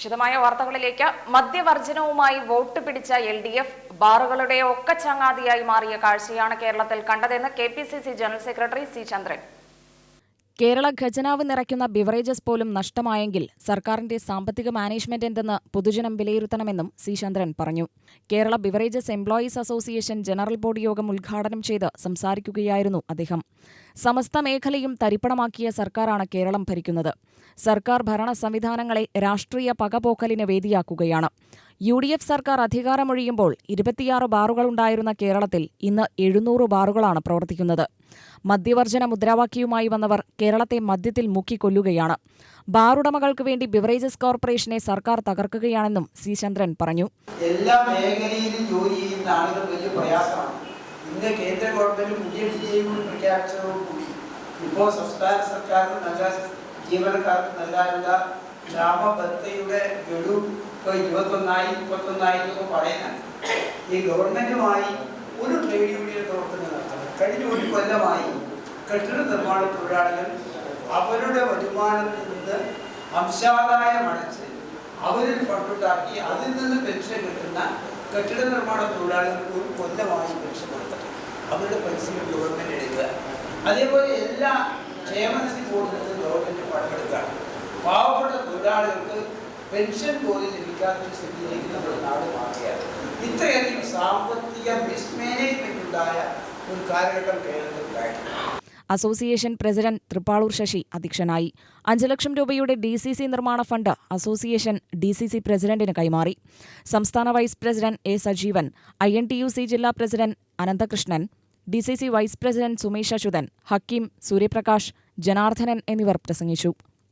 വിശദമായ വാർത്തകളിലേക്ക് മദ്യവർജനവുമായി വോട്ട് പിടിച്ച എൽ ഡി എഫ് ബാറുകളുടെ ഒക്കെ ചങ്ങാതിയായി മാറിയ കാഴ്ചയാണ് കേരളത്തിൽ കണ്ടതെന്ന് K P C C general secretary C Chandran. Kerala ഖജനാവ് നിറയ്ക്കുന്ന ബിവറേജസ് പോലും നഷ്ടമായെങ്കിൽ സർക്കാരിന്റെ സാമ്പത്തിക മാനേജ്മെന്റ് എന്തെന്ന് പൊതുജനം വിലയിരുത്തണമെന്നും സി ചന്ദ്രൻ പറഞ്ഞു. Kerala beverages employees association general body യോഗം ഉദ്ഘാടനം ചെയ്ത് സംസാരിക്കുകയായിരുന്നു അദ്ദേഹം. സമസ്ത മേഖലയും തരിപ്പണമാക്കിയ സർക്കാരാണ് കേരളം ഭരിക്കുന്നത്. സർക്കാർ ഭരണ സംവിധാനങ്ങളെ രാഷ്ട്രീയ പകപോക്കലിന് വേദിയാക്കുകയാണ്. യു ഡി എഫ് സർക്കാർ അധികാരമൊഴിയുമ്പോൾ ഇരുപത്തിയാറ് ബാറുകളുണ്ടായിരുന്ന കേരളത്തിൽ ഇന്ന് എഴുന്നൂറ് ബാറുകളാണ് പ്രവർത്തിക്കുന്നത്. മദ്യവർജന മുദ്രാവാക്യവുമായി വന്നവർ കേരളത്തെ മദ്യത്തിൽ മുക്കിക്കൊല്ലുകയാണ്. ബാറുടമകൾക്ക് വേണ്ടി ബിവറേജസ് കോർപ്പറേഷനെ സർക്കാർ തകർക്കുകയാണെന്നും സി ചന്ദ്രൻ പറഞ്ഞു. എല്ലാ മേഖലയിലും ജോലി ചെയ്യുന്ന ആളുകൾ വലിയ പ്രയാസമാണ്. ഇന്ന് കേന്ദ്ര ഗവൺമെന്റ് ഇപ്പോൾ സംസ്ഥാന സർക്കാരിന് ജീവനക്കാർക്ക് നൽകാനുള്ള ഗ്രാമബത്തയുടെ ഗഡു ഇപ്പോൾ ഇരുപത്തൊന്നായി മുപ്പത്തൊന്നായി എന്നൊക്കെ പറയുന്നത് ഈ ഗവൺമെന്റുമായി ഒരു ട്രേഡ് യൂണിയൻ പ്രവർത്തനം നടത്തുന്നത് കഴിഞ്ഞ ഒരു കൊല്ലമായി കെട്ടിട നിർമ്മാണ തൊഴിലാളികൾ അവരുടെ വരുമാനത്തിൽ നിന്ന് അംശാദായം അടച്ച് അവരിൽ ഫണ്ടുണ്ടാക്കി അതിൽ നിന്ന് പെൻഷൻ കിട്ടുന്ന കെട്ടിട നിർമ്മാണ തൊഴിലാളികൾക്ക് ഒരു കൊല്ലമായി പെൻഷൻ കൊടുത്തിട്ട് അവരുടെ പൈസ ഗവൺമെന്റ് എടുക്കുക. അതേപോലെ എല്ലാ ക്ഷേമനിധി ബോർഡിൽ നിന്ന് ഗവൺമെന്റ് പണമെടുക്കുകയാണ് പാവപ്പെട്ട തൊഴിലാളികൾക്ക് പെൻഷൻ പോലും ലഭിക്കാത്തൊരു സ്ഥിതിയിലേക്ക് നമ്മുടെ നാട് മാറുകയാണ്. ഇത്രയധികം സാമ്പത്തിക മിസ്മാനേജ്മെന്റ് ഉണ്ടായ ഒരു കാലഘട്ടം കേരളത്തിൽ ഉണ്ടായിട്ടുണ്ട്. അസോസിയേഷൻ പ്രസിഡന്റ് തൃപ്പാളൂർ ശശി അധ്യക്ഷനായി. അഞ്ച് ലക്ഷം രൂപയുടെ ഡി സി സി നിർമ്മാണ fund association D C C പ്രസിഡന്റിന് കൈമാറി. സംസ്ഥാന vice president A Sajeevan I N T U C ജില്ലാ president Ananthakrishnan D C C vice president Sumesh Achuthan Hakeem Suryaprakash Janardhanan എന്നിവർ പ്രസംഗിച്ചു.